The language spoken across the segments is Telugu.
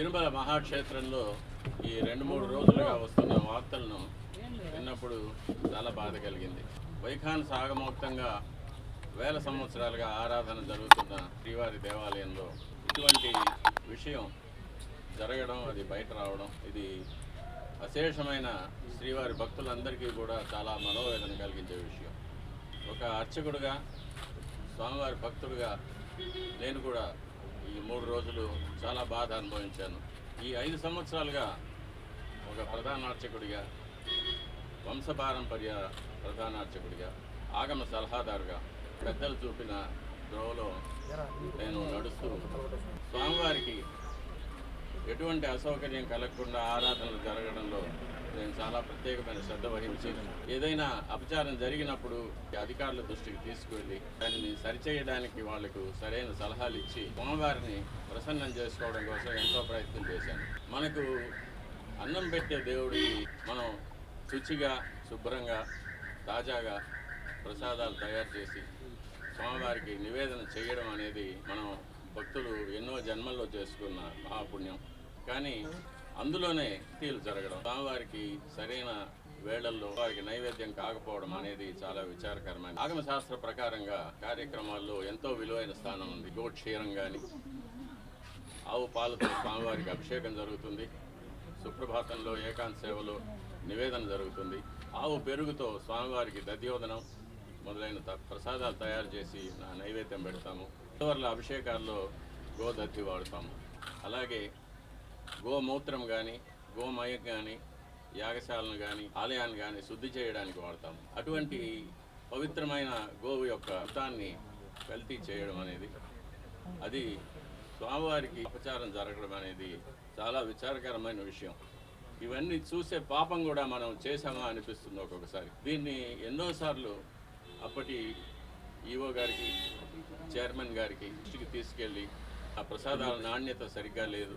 తిరుమల మహాక్షేత్రంలో ఈ రెండు మూడు రోజులుగా వస్తున్న వార్తలను విన్నప్పుడు చాలా బాధ కలిగింది. వైఖాన్ సాగమోక్తంగా వేల సంవత్సరాలుగా ఆరాధన జరుగుతున్న శ్రీవారి దేవాలయంలో ఇటువంటి విషయం జరగడం అది బయట రావడం ఇది అశేషమైన శ్రీవారి భక్తులందరికీ కూడా చాలా మనోవేదన కలిగించే విషయం. ఒక అర్చకుడుగా స్వామివారి భక్తుడుగా నేను కూడా ఈ మూడు రోజులు చాలా బాధ అనుభవించాను. ఈ ఐదు సంవత్సరాలుగా ఒక ప్రధాన అర్చకుడిగా వంశపారంపర్య ప్రధాన అర్చకుడిగా ఆగమ సలహాదారుగా పెద్దలు చూపిన ద్రోవలో నేను నడుస్తూ స్వామివారికి ఎటువంటి అసౌకర్యం కలగకుండా ఆరాధనలు జరగడంలో చాలా ప్రత్యేకమైన శ్రద్ధ వహించి ఏదైనా అపచారం జరిగినప్పుడు అధికారుల దృష్టికి తీసుకువెళ్ళి దానిని సరిచేయడానికి వాళ్ళకు సరైన సలహాలు ఇచ్చి స్వామివారిని ప్రసన్నం చేసుకోవడం కోసం ఎంతో ప్రయత్నం చేశాను. మనకు అన్నం పెట్టే దేవుడికి మనం శుచిగా శుభ్రంగా తాజాగా ప్రసాదాలు తయారు చేసి స్వామివారికి నివేదన చేయడం అనేది మనం భక్తులు ఎన్నో జన్మల్లో చేసుకున్న మహాపుణ్యం. కానీ అందులోనే తీలు జరగడం స్వామివారికి సరైన వేళల్లో వారికి నైవేద్యం కాకపోవడం అనేది చాలా విచారకరమైన ఆగమ శాస్త్ర ప్రకారంగా కార్యక్రమాల్లో ఎంతో విలువైన స్థానం ఉంది. గోక్షీరం కానీ ఆవు పాలతో స్వామివారికి అభిషేకం జరుగుతుంది. సుప్రభాతంలో ఏకాంత సేవలో నివేదన జరుగుతుంది. ఆవు పెరుగుతో స్వామివారికి దధ్యోదనం మొదలైన త- ప్రసాదాలు తయారు చేసి నా నైవేద్యం పెడతాము. ఇతవర్ల అభిషేకాల్లో గోదత్తి వాడతాము. అలాగే గోమూత్రం కానీ గోమయకు కానీ యాగశాలను కానీ ఆలయాన్ని కానీ శుద్ధి చేయడానికి వాడతాము అటువంటి పవిత్రమైన గోవు యొక్క అర్థాన్ని కల్తీ చేయడం అనేది అది స్వామివారికి ఉపచారం జరగడం అనేది చాలా విచారకరమైన విషయం. ఇవన్నీ చూసే పాపం కూడా మనం చేశామా అనిపిస్తుంది ఒక్కొక్కసారి. దీన్ని ఎన్నోసార్లు అప్పటి ఈఓ గారికి చైర్మన్ గారికి దృష్టికి తీసుకెళ్ళి ఆ ప్రసాదాల నాణ్యత సరిగ్గా లేదు.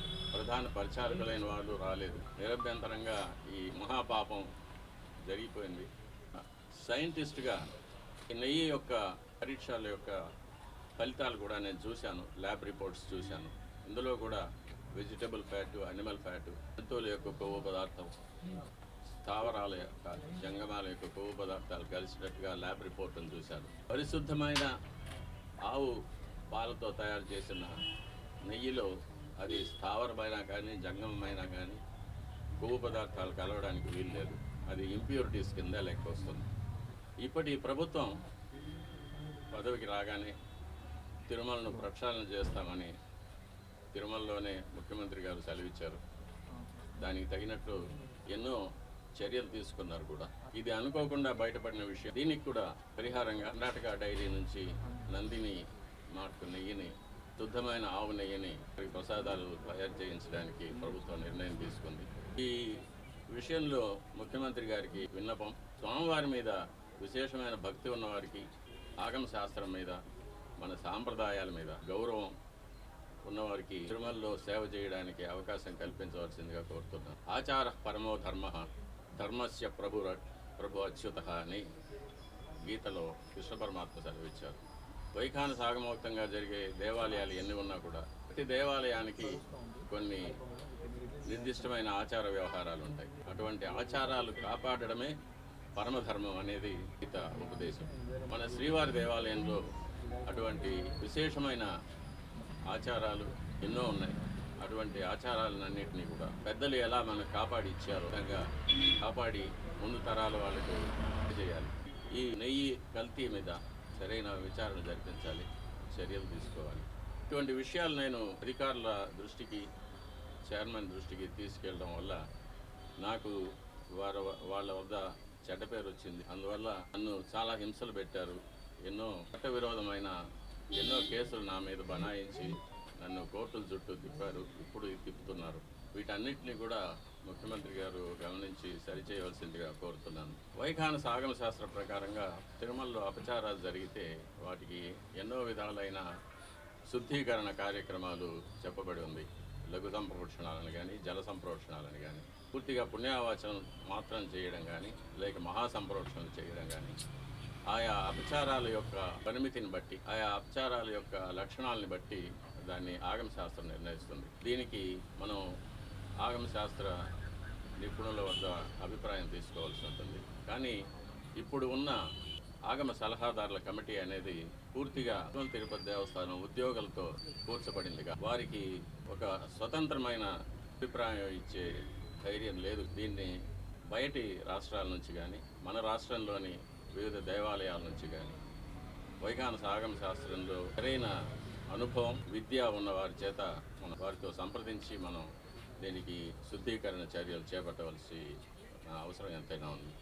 ప్రధాన పరిచారకులైన వాళ్ళు రాలేదు. నిరభ్యంతరంగా ఈ మహాపాపం జరిగిపోయింది. సైంటిస్ట్గా ఈ నెయ్యి యొక్క పరీక్షల యొక్క ఫలితాలు కూడా నేను చూశాను. ల్యాబ్ రిపోర్ట్స్ చూశాను. ఇందులో కూడా వెజిటబుల్ ఫ్యాట్ అనిమల్ ఫ్యాట్ జంతువుల యొక్క కొవ్వు పదార్థం స్థావరాల యొక్క జంగమాల యొక్క కొవ్వు పదార్థాలు కలిసినట్టుగా ల్యాబ్ రిపోర్ట్ను చూశాను. పరిశుద్ధమైన ఆవు పాలతో తయారు చేసిన నెయ్యిలో అది స్థావరమైనా కానీ జంగమైనా కానీ కొవ్వు పదార్థాలు కలవడానికి వీలు లేదు. అది ఇంప్యూరిటీస్ కింద లెక్క వస్తుంది. ఇప్పటి ప్రభుత్వం పదవికి రాగానే తిరుమలను ప్రక్షాళన చేస్తామని తిరుమలలోనే ముఖ్యమంత్రి గారు సెలవిచ్చారు. దానికి తగినట్లు ఎన్నో చర్యలు తీసుకున్నారు కూడా. ఇది అనుకోకుండా బయటపడిన విషయం. దీనికి కూడా పరిహారంగా కర్ణాటక డైరీ నుంచి నందిని మార్కు నెయ్యిని శుద్ధమైన ఆవు నెయ్యిని ప్రసాదాలు తయారు చేయించడానికి ప్రభుత్వం నిర్ణయం తీసుకుంది. ఈ విషయంలో ముఖ్యమంత్రి గారికి విన్నపం స్వామివారి మీద విశేషమైన భక్తి ఉన్నవారికి ఆగమ శాస్త్రం మీద మన సాంప్రదాయాల మీద గౌరవం ఉన్నవారికి తిరుమలలో సేవ చేయడానికి అవకాశం కల్పించవలసిందిగా కోరుతున్నాను ఆచార పరమో ధర్మ ధర్మస్య ప్రభు ప్రభు అచ్యుత అని గీతలో కృష్ణ పరమాత్మ సెలవిచ్చారు. వైఖాన సాగమోక్తంగా జరిగే దేవాలయాలు ఎన్ని ఉన్నా కూడా ప్రతి దేవాలయానికి కొన్ని నిర్దిష్టమైన ఆచార వ్యవహారాలు ఉంటాయి. అటువంటి ఆచారాలు కాపాడడమే పరమధర్మం అనేది గీత ఉపదేశం. మన శ్రీవారి దేవాలయంలో అటువంటి విశేషమైన ఆచారాలు ఎన్నో ఉన్నాయి. అటువంటి ఆచారాలన్నింటినీ కూడా పెద్దలు ఎలా మనకు కాపాడి ఇచ్చారో విధంగా కాపాడి ముందు తరాల వాళ్ళకు చేయాలి ఈ నెయ్యి కల్తీ మీద సరైన విచారణ జరిపించాలి చర్యలు తీసుకోవాలి. ఇటువంటి విషయాలు నేను అధికారుల దృష్టికి చైర్మన్ దృష్టికి తీసుకెళ్ళడం వల్ల నాకు వారి వాళ్ళ వద్ద చెడ్డ పేరు వచ్చింది. అందువల్ల నన్ను చాలా హింసలు పెట్టారు. ఎన్నో చట్ట విరోధమైన ఎన్నో కేసులు నా మీద బనాయించి నన్ను కోర్టుల చుట్టూ తిప్పారు. ఇప్పుడు తిప్పుతున్నారు. వీటన్నిటిని కూడా ముఖ్యమంత్రి గారు గమనించి సరిచేయవలసిందిగా కోరుతున్నాను. వైఖాన సాగమ శాస్త్ర ప్రకారంగా తిరుమలలో అపచారాలు జరిగితే వాటికి ఎన్నో విధాలైన శుద్ధీకరణ కార్యక్రమాలు చెప్పబడి ఉంది. లఘు సంప్రోక్షణాలను కానీ జల సంప్రోక్షణాలను కానీ పూర్తిగా పుణ్యావాచనం మాత్రం చేయడం కానీ లేక మహాసంప్రోక్షణలు చేయడం కానీ ఆయా అపచారాల యొక్క పరిమితిని బట్టి ఆయా అపచారాల యొక్క లక్షణాలని బట్టి దాన్ని ఆగమశాస్త్రం నిర్ణయిస్తుంది. దీనికి మనం ఆగమశాస్త్ర నిపుణుల వద్ద అభిప్రాయం తీసుకోవాల్సి ఉంటుంది. కానీ ఇప్పుడు ఉన్న ఆగమ సలహాదారుల కమిటీ అనేది పూర్తిగా తిరుపతి దేవస్థానం ఉద్యోగులతో కూర్చబడిందిగా వారికి ఒక స్వతంత్రమైన అభిప్రాయం ఇచ్చే ధైర్యం లేదు. దీన్ని బయటి రాష్ట్రాల నుంచి కానీ మన రాష్ట్రంలోని వివిధ దేవాలయాల నుంచి కానీ వైఖాన సాగమ శాస్త్రంలో సరైన అనుభవం విద్య ఉన్న వారి చేత మన వారితో సంప్రదించి మనం దీనికి శుద్ధీకరణ చర్యలు చేపట్టవలసి అవసరం ఎంతైనా ఉంది.